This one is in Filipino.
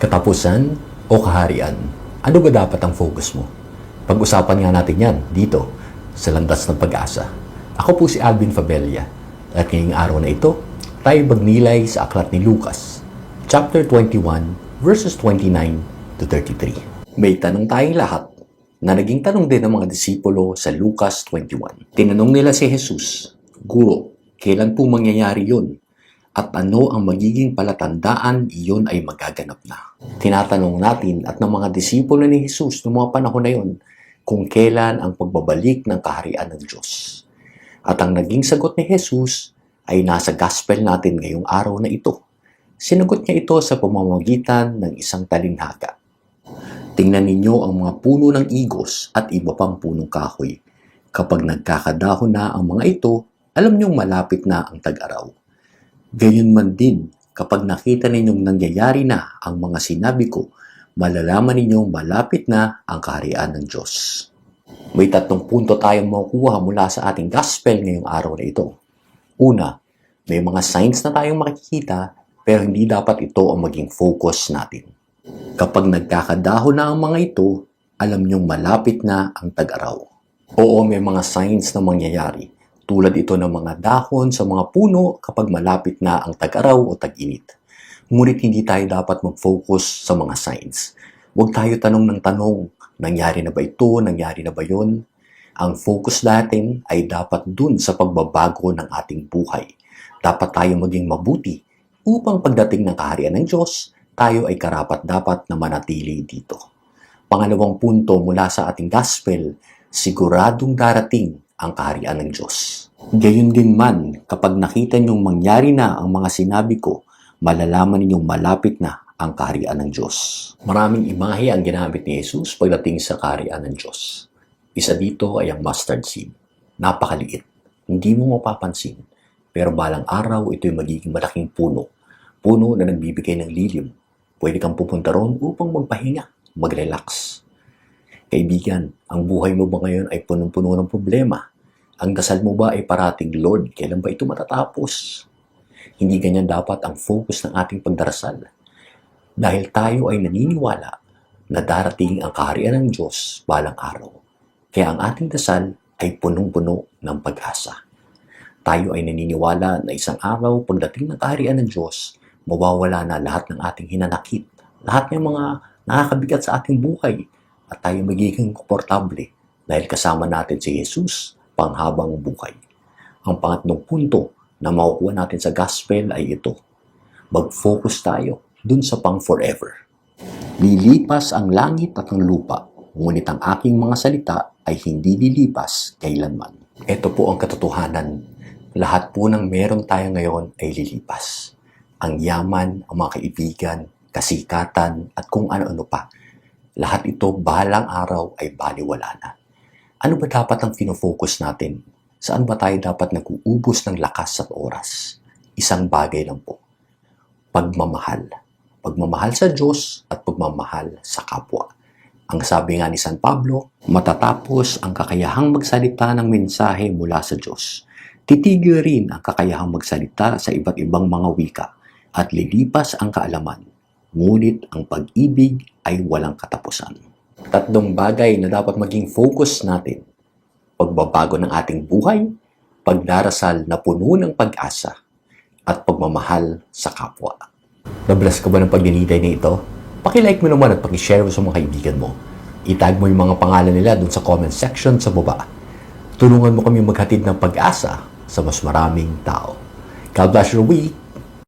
Katapusan o kaharian? Ano ba dapat ang focus mo? Pag-usapan nga natin yan dito sa Landas ng Pag-asa. Ako po si Alvin Fabella at ngayong araw na ito, tayo magnilay sa aklat ni Lucas, chapter 21, verses 29 to 33. May tanong tayong lahat na naging tanong din ng mga disipulo sa Lucas 21. Tinanong nila si Jesus, Guro, kailan po mangyayari yun? At ano ang magiging palatandaan iyon ay magaganap na? Tinatanong natin at ng mga disipulo ni Jesus noong mga panahon na yon kung kailan ang pagbabalik ng kaharian ng Diyos. At ang naging sagot ni Jesus ay nasa gospel natin ngayong araw na ito. Sinagot niya ito sa pamamagitan ng isang talinhaga. Tingnan ninyo ang mga puno ng igos at iba pang punong kahoy. Kapag nagkakadahon na ang mga ito, alam niyong malapit na ang tag-araw. Gayunman din, kapag nakita ninyong nangyayari na ang mga sinabi ko, malalaman ninyong malapit na ang kaharian ng Diyos. May tatlong punto tayong makukuha mula sa ating gospel ngayong araw na ito. Una, may mga signs na tayong makikita pero hindi dapat ito ang maging focus natin. Kapag nagkakadahon na ang mga ito, alam niyong malapit na ang tag-araw. Oo, may mga signs na mangyayari. Tulad ito ng mga dahon sa mga puno kapag malapit na ang tag-araw o tag-init. Ngunit hindi tayo dapat mag-focus sa mga signs. Huwag tayo tanong ng tanong, nangyari na ba ito, nangyari na ba yon? Ang focus natin ay dapat dun sa pagbabago ng ating buhay. Dapat tayo maging mabuti upang pagdating ng kaharian ng Diyos, tayo ay karapat-dapat na manatili dito. Pangalawang punto mula sa ating gospel, siguradong darating ang kaharian ng Diyos. Gayun din man, kapag nakita niyong mangyari na ang mga sinabi ko, malalaman ninyong malapit na ang kaharian ng Diyos. Maraming imahe ang ginamit ni Jesus pagdating sa kaharian ng Diyos. Isa dito ay ang mustard seed. Napakaliit. Hindi mo mapapansin. Pero balang araw, ito'y magiging malaking puno. Puno na nagbibigay ng lilim. Pwede kang pupunta ron upang magpahinga, mag-relax. Kaibigan, ang buhay mo ba ngayon ay punong-puno ng problema? Ang dasal mo ba ay parating, Lord, kailan ba ito matatapos? Hindi ganyan dapat ang focus ng ating pagdarasal. Dahil tayo ay naniniwala na darating ang kaharian ng Diyos balang araw. Kaya ang ating dasal ay punong-puno ng pag-asa. Tayo ay naniniwala na isang araw pagdating ng kaharian ng Diyos, mawawala na lahat ng ating hinanakit, lahat ng mga nakakabigat sa ating buhay, at tayo magiging komportable dahil kasama natin si Jesus panghabang buhay. Ang pangatlong punto na makukuha natin sa gospel ay ito. Mag-focus tayo dun sa pang forever. Lilipas ang langit at ang lupa, ngunit ang aking mga salita ay hindi lilipas kailanman. Ito po ang katotohanan. Lahat po ng meron tayo ngayon ay lilipas. Ang yaman, ang mga kaibigan, kasikatan, at kung ano-ano pa. Lahat ito balang araw ay baliwala na. Ano ba dapat ang finofocus natin? Saan ba tayo dapat nag-uubos ng lakas at oras? Isang bagay lang po. Pagmamahal. Pagmamahal sa Diyos at pagmamahal sa kapwa. Ang sabi nga ni San Pablo, matatapos ang kakayahang magsalita ng mensahe mula sa Diyos. Titigil rin ang kakayahang magsalita sa iba't ibang mga wika at lilipas ang kaalaman. Ngunit ang pag-ibig ay walang katapusan. Tatlong bagay na dapat maging focus natin. Pagbabago ng ating buhay, pagdarasal na puno ng pag-asa, at pagmamahal sa kapwa. Nabless ka ba ng pagdinitay na ito? Pakilike mo naman at pakishare mo sa mga kaibigan mo. Itag mo yung mga pangalan nila dun sa comment section sa baba. Tulungan mo kami maghatid ng pag-asa sa mas maraming tao. God bless your week!